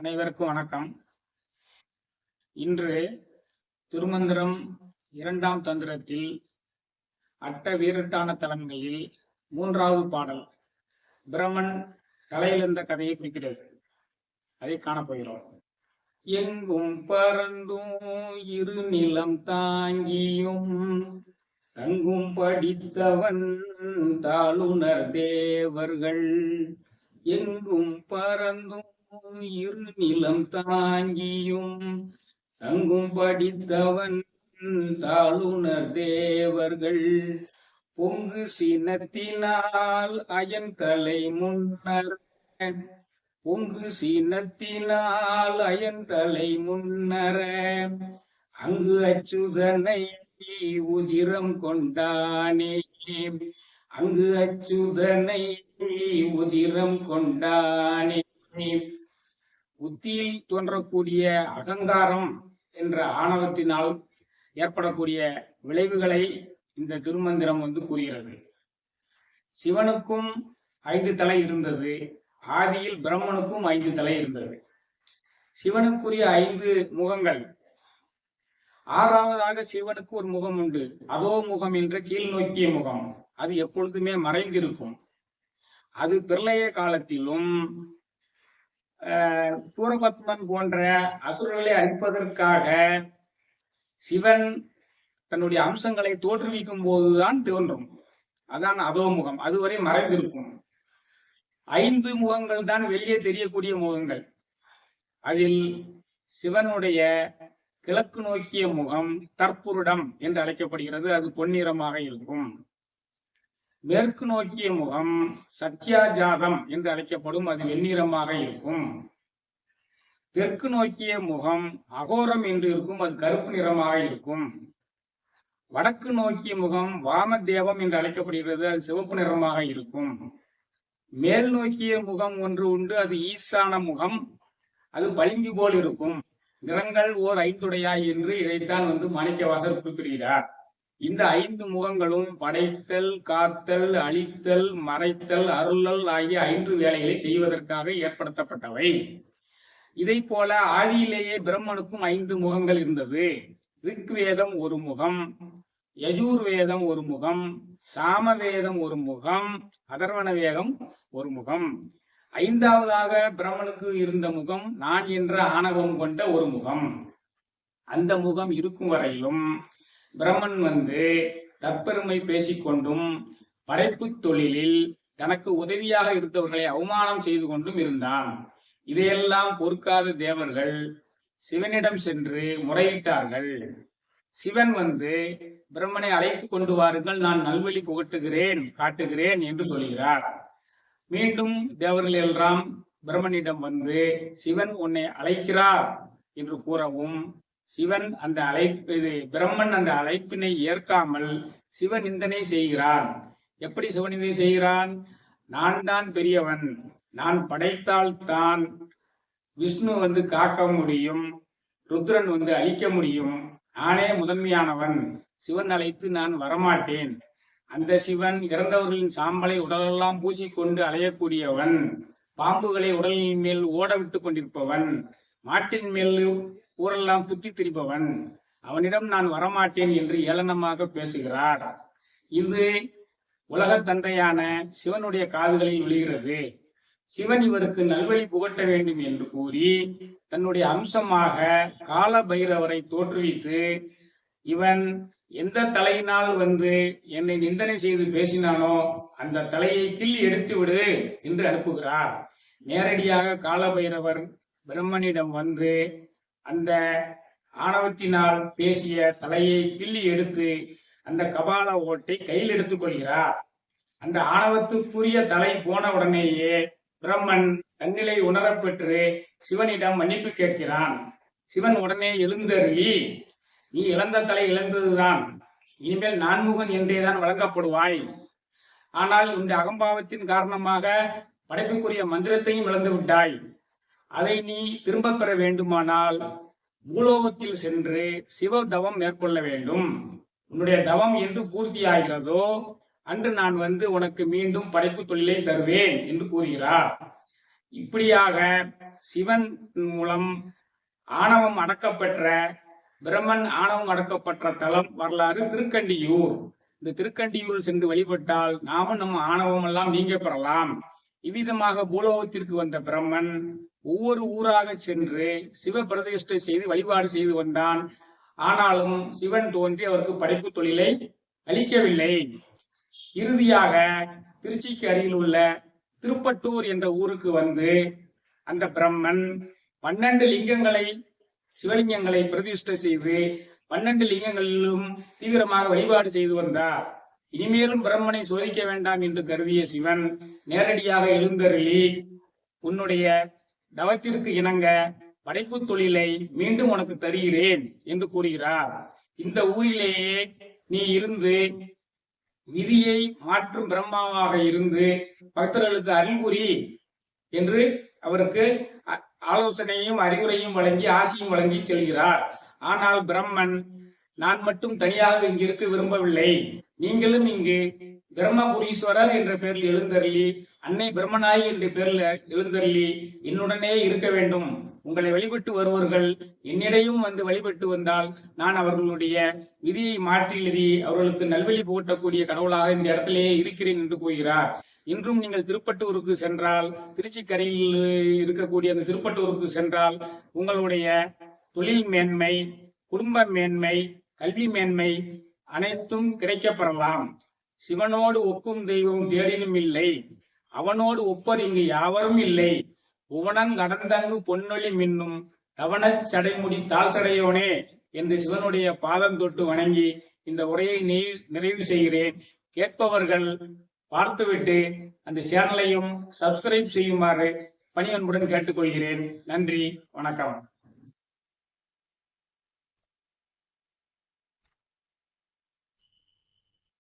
அனைவருக்கும் வணக்கம். இன்று திருமந்திரம் இரண்டாம் தந்திரத்தில் அட்ட வீரட்டான தலங்களில் மூன்றாவது பாடல் பிரம்மன் தலையிலிருந்த கதையை குறிக்கிறது. அதை காணப்போகிறோம் எங்கும் பறந்தும் இரு நிலம் தாங்கியும் தங்கும் படித்தவன் தாளுணர் தேவர்கள். எங்கும் பறந்தும் இரு நிலம் தாங்கியும் தங்கும் படித்தவன் தாளுணர் தேவர்கள். பொங்கு சினத்தினால் அயன் தலை முன்னர் பொங்கு சீனத்தினால் அயன் தலை முன்னர அங்கு அச்சுதனை உதிரம் கொண்டானே. அங்கு அச்சுதனை உதிரம் கொண்டானே. புத்தியில் தோன்றக்கூடிய அகங்காரம் என்ற ஆணவத்தினால் ஏற்படக்கூடிய விளைவுகளை இந்த திருமந்திரம் வந்து கூறுகிறது. சிவனுக்கும் ஐந்து தலை இருந்தது ஆதியில் பிரம்மனுக்கும் ஐந்து தலை இருந்தது. சிவனுக்குரிய ஐந்து முகங்கள். ஆறாவதாக சிவனுக்கு ஒரு முகம் உண்டு. அதோ முகம் என்ற கீழ் நோக்கிய முகம். அது எப்பொழுதுமே மறைந்திருக்கும். அது பிரளய காலத்திலும் சூரபத்மன் போன்ற அசுரர்களை அழிப்பதற்காக சிவன் தன்னுடைய அம்சங்களை தோற்றுவிக்கும் போதுதான் தோன்றும். அதான் அதோ முகம் அதுவரை மறைந்திருக்கும். ஐந்து முகங்கள் தான் வெளியே தெரியக்கூடிய முகங்கள். அதில் சிவனுடைய கிழக்கு நோக்கிய முகம் தற்புருடம் என்று அழைக்கப்படுகிறது. அது பொன்னிறமாக இருக்கும். மேற்கு நோக்கிய முகம் சத்யாஜாதம் என்று அழைக்கப்படும் அது வெண்ணிறமாக இருக்கும். தெற்கு நோக்கிய முகம் அகோரம் என்று இருக்கும் அது கருப்பு நிறமாக இருக்கும். வடக்கு நோக்கிய முகம் வாமதேவம் என்று அழைக்கப்படுகிறது அது சிவப்பு நிறமாக இருக்கும். மேல் நோக்கிய முகம் ஒன்று உண்டு அது ஈசான முகம் அது பளிங்கு போல் இருக்கும். நிறங்கள் ஓர் ஐந்துடையாய் என்று இதைத்தான் வந்து மாணிக்கவாசர் குறிப்பிடுகிறார். இந்த ஐந்து முகங்களும் படைத்தல் காத்தல் அழித்தல் மறைத்தல் அருளல் ஆகிய ஐந்து வேலைகளை செய்வதற்காக ஏற்படுத்தப்பட்டவை. இதை போல ஆதியிலேயே பிரம்மனுக்கும் ஐந்து முகங்கள் இருந்தது. ரிக்வேதம் ஒரு முகம் யஜூர் வேதம் ஒரு முகம் சாமவேதம் ஒரு முகம் அதர்வண வேதம் ஒரு முகம். ஐந்தாவதாக பிரம்மனுக்கு இருந்த முகம் நான் என்ற ஆணவம் கொண்ட ஒரு முகம். அந்த முகம் இருக்கும் வரையிலும் பிரம்மன் வந்து தற்பெருமை பேசிக்கொண்டும் படைப்பு தொழிலில் தனக்கு உதவியாக இருந்தவர்களை அவமானம் செய்து கொண்டும் இருந்தான். இதையெல்லாம் பொறுக்காத தேவர்கள் சிவனிடம் சென்று முறையிட்டார்கள். சிவன் வந்து பிரம்மனை அழைத்து கொண்டு வாருங்கள் நான் நல்வழி புகட்டுகிறேன் காட்டுகிறேன் என்று சொல்கிறார். மீண்டும் தேவர்கள் எல்லாம் பிரம்மனிடம் வந்து சிவன் உன்னை அழைக்கிறார் என்று கூறவும் சிவன் அந்த அழைப்பு இது பிரம்மன் அந்த அழைப்பினை ஏற்காமல் சிவநிந்தனை செய்கிறான். எப்படி சிவநிந்தனை செய்கிறான்? நான் தான் பெரியவன் நான் படைத்தால் தான் விஷ்ணு வந்து காக்க முடியும் ருத்ரன் வந்து அழிக்க முடியும். நானே முதன்மையானவன் சிவன் அழைத்து நான் வரமாட்டேன். அந்த சிவன் இறந்தவர்களின் சாம்பலை உடலெல்லாம் பூசிக்கொண்டு அலையக்கூடியவன். பாம்புகளை உடலின் மேல் ஓட விட்டு கொண்டிருப்பவன். மாட்டின் மேல் ஊரெல்லாம் சுற்றி திரிப்பவன் அவனிடம் நான் வரமாட்டேன் என்று ஏளனமாக பேசுகிறார். இது உலகத் தந்தையான சிவனுடைய காதுகளில் விழுகிறது. சிவன் இவருக்கு நல்வழி புகட்ட வேண்டும் என்று கூறி தன்னுடைய அம்சமாக கால பைரவரை தோற்றுவித்து இவன் எந்த தலையினால் வந்து என்னை நிந்தனை செய்து பேசினானோ அந்த தலையை கிள்ளி எடுத்து விடு என்று அனுப்புகிறார். நேரடியாக காலபைரவர் பிரம்மனிடம் வந்து அந்த ஆணவத்தினால் பேசிய தலையை கிள்ளி எடுத்து அந்த கபால ஓட்டை கையில் எடுத்துக் கொள்கிறார். அந்த ஆணவத்துக்குரிய தலை போன உடனேயே பிரம்மன் தன்னிலை உணரப்பெற்று சிவனிடம் மன்னிப்பு கேட்கிறான். சிவன் உடனே எழுந்தருளி நீ இழந்த தலை இழந்ததுதான். இனிமேல் நான்முகன் என்றேதான் வழங்கப்படுவாய். ஆனால் இந்த அகம்பாவத்தின் காரணமாக படைப்புக்குரிய மந்திரத்தையும் இழந்து விட்டாய். அதை நீ திரும்பப் பெற வேண்டுமானால் பூலோகத்தில் சென்று சிவ தவம் மேற்கொள்ள வேண்டும். உன்னுடைய தவம் என்று பூர்த்தியாகிறதோ அன்று நான் வந்து உனக்கு மீண்டும் படைப்பு தொழிலை தருவேன் என்று கூறுகிறார். இப்படியாக சிவன் மூலம் ஆணவம் அடக்கப்பெற்ற பிரம்மன் ஆணவம் அடக்கப்பட்ட தலம் வரலாறு திருக்கண்டியூர். இந்த திருக்கண்டியூர் சென்று வழிபட்டால் நாமும் நம்ம ஆணவம் எல்லாம் நீங்க பெறலாம். இவ்விதமாக பூலோகத்திற்கு வந்த பிரம்மன் ஒவ்வொரு ஊராக சென்று சிவ பிரதிஷ்டை செய்து வழிபாடு செய்து வந்தான் ஆனாலும் சிவன் தோன்றி அவருக்கு படைப்பு தொழிலை அளிக்கவில்லை. இறுதியாக திருச்சிக்கு அருகில் உள்ள திருப்பட்டூர் என்ற ஊருக்கு வந்து அந்த பிரம்மன் பன்னெண்டு லிங்கங்களை சிவலிங்கங்களை பிரதிஷ்டை செய்து பன்னெண்டு லிங்கங்களிலும் தீவிரமாக வழிபாடு செய்து வந்தார். இனிமேலும் பிரம்மனை சோதிக்க வேண்டாம் என்று கருதிய சிவன் நேரடியாக எழுந்தருளி உன்னுடைய தவத்திற்கு இணங்க படைப்பு தொழிலை மீண்டும் உனக்கு தருகிறேன் என்று கூறுகிறார். இந்த ஊரிலேயே நீ இருந்து விதியை மாற்றும் பிரம்மாவாக இருந்து பக்தர்களுக்கு அறிவுரி என்று அவருக்கு அ- ஆலோசனையும் அறிவுரையும் வழங்கி ஆசியும் வழங்கி செல்கிறார். ஆனால் பிரம்மன் நான் மட்டும் தனியாக இங்கு இருக்க விரும்பவில்லை. நீங்களும் இங்கு பிரம்மபுரீஸ்வரர் என்ற பெயரில் எழுந்தருளி அன்னை பிரம்மநாயகி என்ற பெயரில் எழுந்தருளி என்னுடனே இருக்க வேண்டும். உங்களை வழிபட்டு வருவர்கள் என்னிடையும் வந்து வழிபட்டு வந்தால் நான் அவர்களுடைய விதியை மாற்றி எழுதி அவர்களுக்கு நல்வழி புகட்டக்கூடிய கடவுளாக இந்த இடத்திலேயே இருக்கிறேன் என்று கூறுகிறார். இன்றும் நீங்கள் திருப்பட்டூருக்கு சென்றால் திருச்சிக்கரையில் இருக்கக்கூடிய அந்த திருப்பட்டூருக்கு சென்றால் உங்களுடைய தொழில் மேன்மை குடும்ப மேன்மை கல்வி மேன்மை அனைத்தும் கிடைக்கப்பெறலாம். சிவனோடு ஒக்கும் தெய்வம் தேடினும் இல்லை. அவனோடு ஒப்பர் இங்கு யாவரும் இல்லை. உவனங் கடந்தங்கு பொன்னொழி மின்னும் தவணச் சடைமுடி தாழ் சடையோனே என்று சிவனுடைய பாதம் தொட்டு வணங்கி இந்த உரையை நிறைவு செய்கிறேன். கேட்பவர்கள் பார்த்துவிட்டு அந்த சேனலையும் சப்ஸ்கிரைப் செய்யுமாறு பணியன்புடன் கேட்டுக்கொள்கிறேன். நன்றி வணக்கம்.